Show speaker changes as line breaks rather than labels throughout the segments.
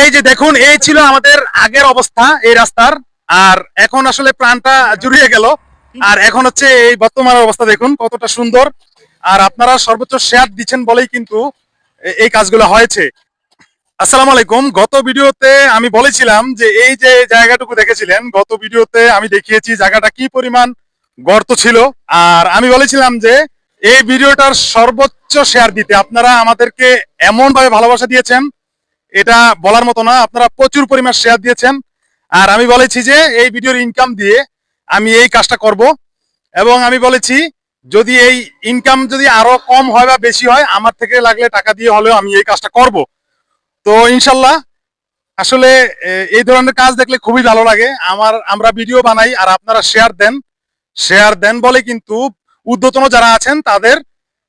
এই যে দেখুন, এই ছিল আমাদের আগের অবস্থা, এই রাস্তার। আর এখন আসলে প্রাণটা জুড়িয়ে গেল। আর এখন হচ্ছে এই বর্তমান অবস্থা দেখুন, কতটা সুন্দর। আর আপনারা সর্বোচ্চ শেয়ার দিচ্ছেন বলেই কিন্তু এই কাজগুলো হয়েছে। আসসালামু আলাইকুম। গত ভিডিওতে আমি বলেছিলাম যে এই যে জায়গাটুকু দেখেছিলেন, গত ভিডিওতে আমি দেখিয়েছি জায়গাটা কি পরিমাণ গর্ত ছিল। আর আমি বলেছিলাম যে এই ভিডিওটার সর্বোচ্চ শেয়ার দিতে আপনারা আমাদেরকে এমন ভাবে ভালোবাসা দিয়েছেন এটা বলার মতো না, আপনারা প্রচুর পরিমাণ শেয়ার দিয়েছেন। আর আমি বলেছি যে, এই ভিডিওর ইনকাম দিয়ে আমি এই কাজটা করব। এবং আমি বলেছি, যদি এই ইনকাম যদি আরও কম হয় বা বেশি হয়, আমার থেকে লাগলে টাকা দিয়ে হলেও আমি এই কাজটা করব। তো ইনশাল্লাহ, আসলে এই ধরনের কাজ দেখলে খুবই ভালো লাগে। আমার, আমরা ভিডিও বানাই আর আপনারা শেয়ার দেন। শেয়ার দেন বলে কিন্তু উদ্যতন যারা আছেন, তাদের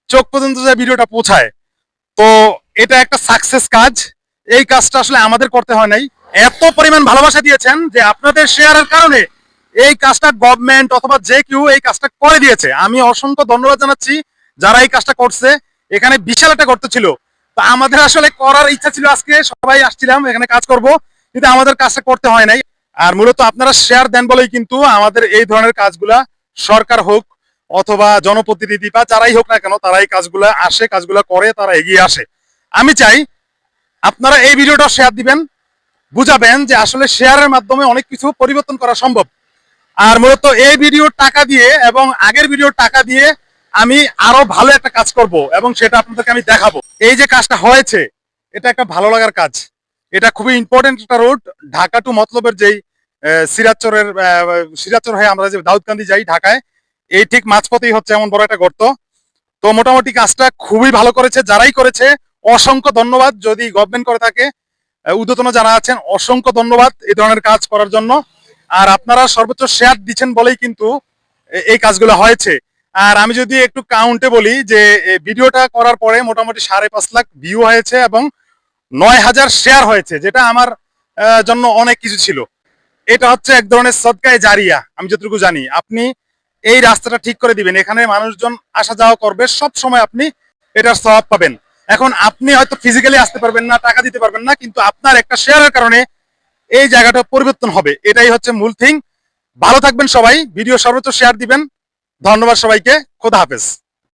চোখ পর্যন্ত যে ভিডিওটা পৌঁছায়। তো এটা একটা সাকসেস কাজ। এই কাজটা আসলে আমাদের করতে হয় নাই। এত পরিমাণ ভালোবাসা দিয়েছেন যে আপনাদের শেয়ারের কারণে এই কাজটা গভর্নমেন্ট অথবা যে কেউ এই কাজটা করে দিয়েছে। আমি অসংখ্য ধন্যবাদ জানাচ্ছি যারা এই কাজটা করছে। এখানে বিশাল একটা গর্ত ছিল। তো আমাদের আসলে করার ইচ্ছা ছিল আজকে। সবাই আসছিলাম, এখানে কাজ করব। কিন্তু আমাদের কাজটা করতে হয় নাই। আর মূলত আপনারা শেয়ার দেন বলেই কিন্তু আমাদের এই ধরনের কাজগুলা সরকার হোক অথবা জনপ্রতিনিধি বা যারাই হোক না কেন তারা এই কাজগুলা আসে, কাজগুলা করে, তারা এগিয়ে আসে। আমি চাই আপনারা এই ভিডিওটা শেয়ার দিবেন, বুঝাবেন যে আসলে শেয়ারের মাধ্যমে অনেক কিছু পরিবর্তন করা সম্ভব। আর মূলত এই ভিডিওর টাকা দিয়ে এবং আগের ভিডিওর টাকা দিয়ে আমি আরও ভালো একটা কাজ করব এবং সেটা আপনাদেরকে আমি দেখাবো। এই যে কাজটা হয়েছে, এটা একটা ভালো লাগার কাজ। এটা খুবই ইম্পর্টেন্ট একটা রোড ঢাকা টু মতলবের যেই সিরাজচরের সিরাজচর হয়ে আমরা যে দাউদকান্দি যাই ঢাকায়, এই ঠিক মাঝপথেই হচ্ছে এমন বড় একটা গর্ত। তো মোটামুটি কাজটা খুবই ভালো করেছে, যারাই করেছে অসংখ্য ধন্যবাদ যদি গভর্নমেন্ট করে থাকে। ঊর্ধ্বতন যারা আছেন অসংখ্য ধন্যবাদ এই ধরনের কাজ করার জন্য। আর আপনারা সর্বোচ্চ শেয়ার দিচ্ছেন বলেই কিন্তু এই কাজগুলো হয়েছে। আর আমি যদি একটু কাউন্টে বলি যে ভিডিওটা করার পরে মোটামুটি সাড়ে পাঁচ লাখ ভিউ হয়েছে এবং নয় হাজার শেয়ার হয়েছে, যেটা আমার জন্য অনেক কিছু ছিল। এটা হচ্ছে এক ধরনের সদকায় জারিয়া, আমি যতটুকু জানি। আপনি এই রাস্তাটা ঠিক করে দিবেন, এখানে মানুষজন আসা যাওয়া করবে সব সময় আপনি এটার স্বভাব পাবেন। এখন আপনি হয়তো ফিজিক্যালি আসতে পারবেন না, টাকা দিতে পারবেন না, কিন্তু আপনার একটা শেয়ারের কারণে এই জায়গাটা পরিবর্তন হবে। এটাই হচ্ছে মূল থিং ভালো থাকবেন সবাই। ভিডিও সর্বোচ্চ শেয়ার দিবেন। ধন্যবাদ সবাইকে। খোদা হাফেজ।